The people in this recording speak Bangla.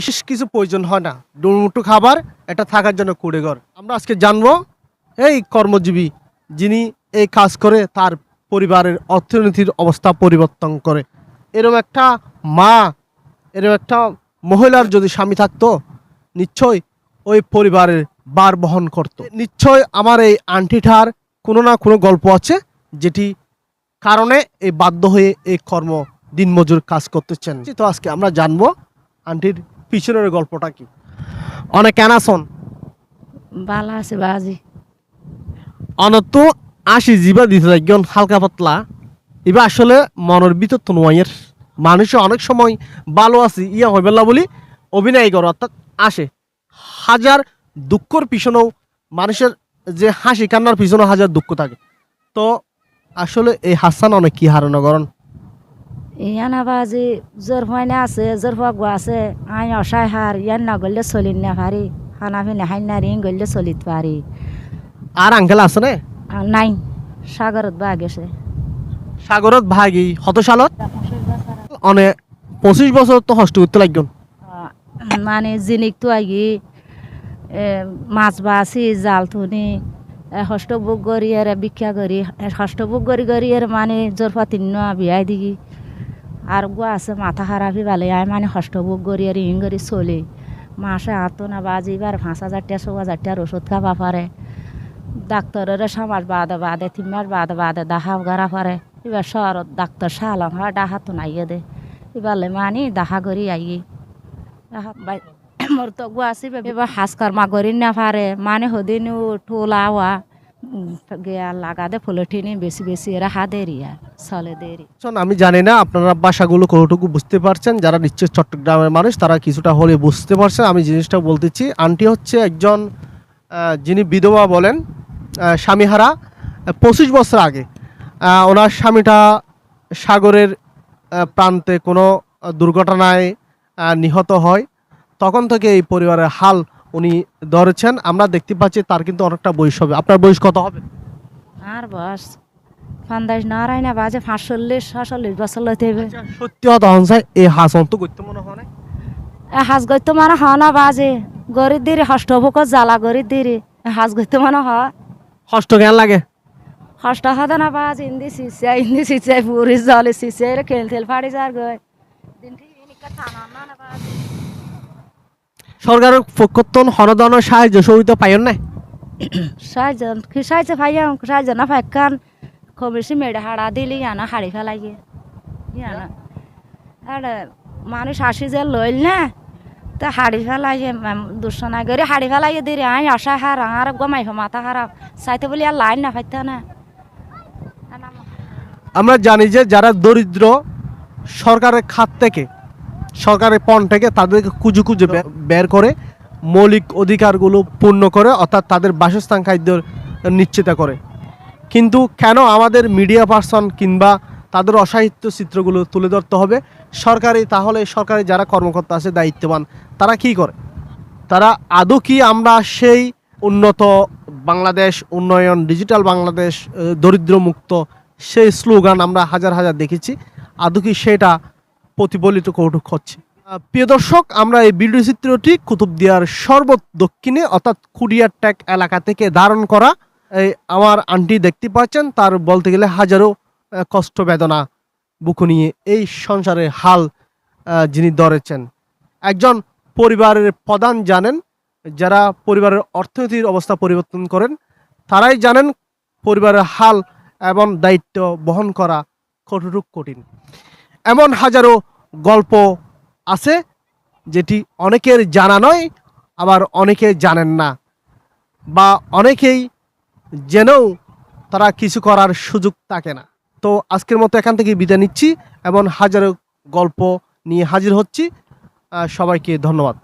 বিশেষ কিছু প্রয়োজন হয় না। ডুমুটু খাবার, এটা থাকার জন্য কুড়ে ঘর আমরা আজকে জানব, এই কর্মজীবী যিনি এই কাজ করে, তার পরিবারের অর্থনীতির অবস্থা পরিবর্তন করে। এরকম একটা মা এরকম একটা মহিলার যদি স্বামী থাকতো, নিশ্চয় ওই পরিবারের বার বহন করত। নিশ্চয় আমার এই আন্টিটার কোনো না কোনো গল্প আছে, যেটি কারণে এই বাধ্য হয়ে এই কর্ম দিনমজুর কাজ করতেছেন তো আজকে আমরা জানব, আন্টির পিছনের গল্পটা কি? অনেক অ্যানাসন ভালো আছে বাজি অনত আশি জিবা দিতে একজন হালকা পাতলা। এবার আসলে মনের ভিতর তো নয়ের মানুষ অনেক সময় ভালো আছে ইয়া হইবে না বলি অভিনয় করে অর্থাৎ আসে। হাজার দুঃখর পিছনেও মানুষের যে হাসি কান্নার পিছনেও হাজার দুঃখ থাকে। তো আসলে এই হাসান অনেক কি হারানো করেন ইয়ানা বাজি জোর ফাইনে আছে জোর ফাগ আছে আই অসায় হার ইয়ান না গলে চলিত না পারি খানা ফিনে হাই না রিং গলে চলিত পারি আর আঙ্কেল আছে না নাই সাগরত বা গেছে সাগরত ভাগি হত সালত অনেক পঁচিশ বছর তো হস্ত করতে লাগবেন মানে জিনিক তো আগি মাছ বাছি জাল থুনি হস্তবুক গড়ি আর ভিক্ষা করি হস্তবুক গড়ি গড়ি আর মানে জোর ফাতিন বিয়াই দিগি। আর গো আছে, মাথা খারাপই ভালে। আয় মানে হস্তবুক গড়ি আর ইং গড়ি চলে। মাসে আতো না বাজি এবার পাঁচ হাজার টাকা ছ হাজার টাকার ওষুধ খাওয়া পারে। ডাক্তারের সামাজ বাদে বাদে তিন মাস বাদে বাদে দাহা গারা পারে। এবার শহরত ডাক্তার সালাম হয় ডাহা তো নাইয়ে দে। এবার মানি দাহা করি আইয়ে। দাহা মোর তো গো আসি এবার হাসকার মা করি না পারে। মানে হদিন টোলা হওয়া গিয়া লাগা দে ফুলঠিনি বেশি বেশি এরা হা দেরি আর দেরি শোন, আমি জানি না আপনারা বাসাগুলো কতটুকু বুঝতে পারছেন? যারা নিশ্চয় চট্টগ্রামের মানুষ তারা কিছুটা হলে বুঝতে পারছেন। আমি জিনিসটা বলতেছি আন্টি হচ্ছে একজন যিনি বিধবা বলেন স্বামীহারা পঁচিশ বছর আগে ওনার স্বামীটা সাগরের প্রান্তে কোনো দুর্ঘটনায় নিহত হয়। তখন থেকে এই পরিবারের হাল উনি ধরেছেন আমরা দেখতে পাচ্ছি তার কিন্তু অনেকটা বয়স হবে। আপনার বয়স কত হবে? আর বস নারায় না বাজে পাঁচচল্লিশ সাতচল্লিশ বছর লইতে হইবে। সত্যি কথা হন এই হাসন তো করতে মনে হয় না এ হাজ গইতে মানে হ না বাজে। গরিব দিরি হষ্টভোগ জ্বালা গরিব দিরি। হাজ গইতে মানে হ কেন লাগে? হষ্ট হদে না বাজ ইন্দি সিসে ইন্দি সিসে পুরি জলে সিসে রে খেল ফাড়ি যার গই। দিনটি ইনিকা থানা না না বাজ। সরকারের পক্ষতন হনদন সাহায্য সহযোগিতা পাইন না সাহায্য কি সাহায্য পাইয়াম সাহায্য না পাইকান বেশি মেডে হাড়া দিলি আনা হাড়ি ফেলাই ইয়ানা। আর মানুষ আসি যে লইল না তা হাড়ি ফেলাই দুশনা করে হাড়ি ফেলাই দিরি আই আশা হার আর গমাই মাথা খারাপ। চাইতে বলি আর লাইন না পাইতে না। আমরা জানি যে যারা দরিদ্র সরকারের খাত থেকে সরকারের পণ থেকে তাদেরকে কুজু কুজু বের করে, মৌলিক অধিকারগুলো পূর্ণ করে, অর্থাৎ তাদের বাসস্থান খাদ্য নিশ্চিত করে। কিন্তু কেন আমাদের মিডিয়া পার্সন কিংবা তাদের অসাহিত্য চিত্রগুলো তুলে ধরতে হবে? সরকারি, তাহলে সরকারি যারা কর্মকর্তা আছে, দায়িত্ববান, তারা কি করে? তারা আদৌ কি আমরা সেই উন্নত বাংলাদেশ, উন্নয়ন ডিজিটাল বাংলাদেশ দরিদ্রমুক্ত সেই স্লোগান আমরা হাজার হাজার দেখেছি? আদৌ কি সেটা প্রতিফলিত হচ্ছে। প্রিয় দর্শক, আমরা এই ভিডিও চিত্রটি কুতুবদিয়ার সর্ব দক্ষিণে, অর্থাৎ কুরিয়ার ট্যাক এলাকা থেকে ধারণ করা এই আমার আন্টি দেখতে পাচ্ছেন, তার বলতে গেলে হাজারো কষ্ট বেদনা বুকু নিয়ে এই সংসারের হাল যিনি ধরেছেন। একজন পরিবারের প্রধান জানেন, যারা পরিবারের অর্থনীতির অবস্থা পরিবর্তন করেন, তারাই জানেন পরিবারের হাল এবং দায়িত্ব বহন করা কতটুক কঠিন। এমন হাজারো গল্প আছে যেটি অনেকের জানা নয়, আবার অনেকে জানেন না। বা অনেকেই জেনেও তারা কিছু করার সুযোগ থাকে না। তো আজকের মতো এখান থেকে বিদায় নিচ্ছি। এমন হাজারো গল্প নিয়ে হাজির হচ্ছি। সবাইকে ধন্যবাদ।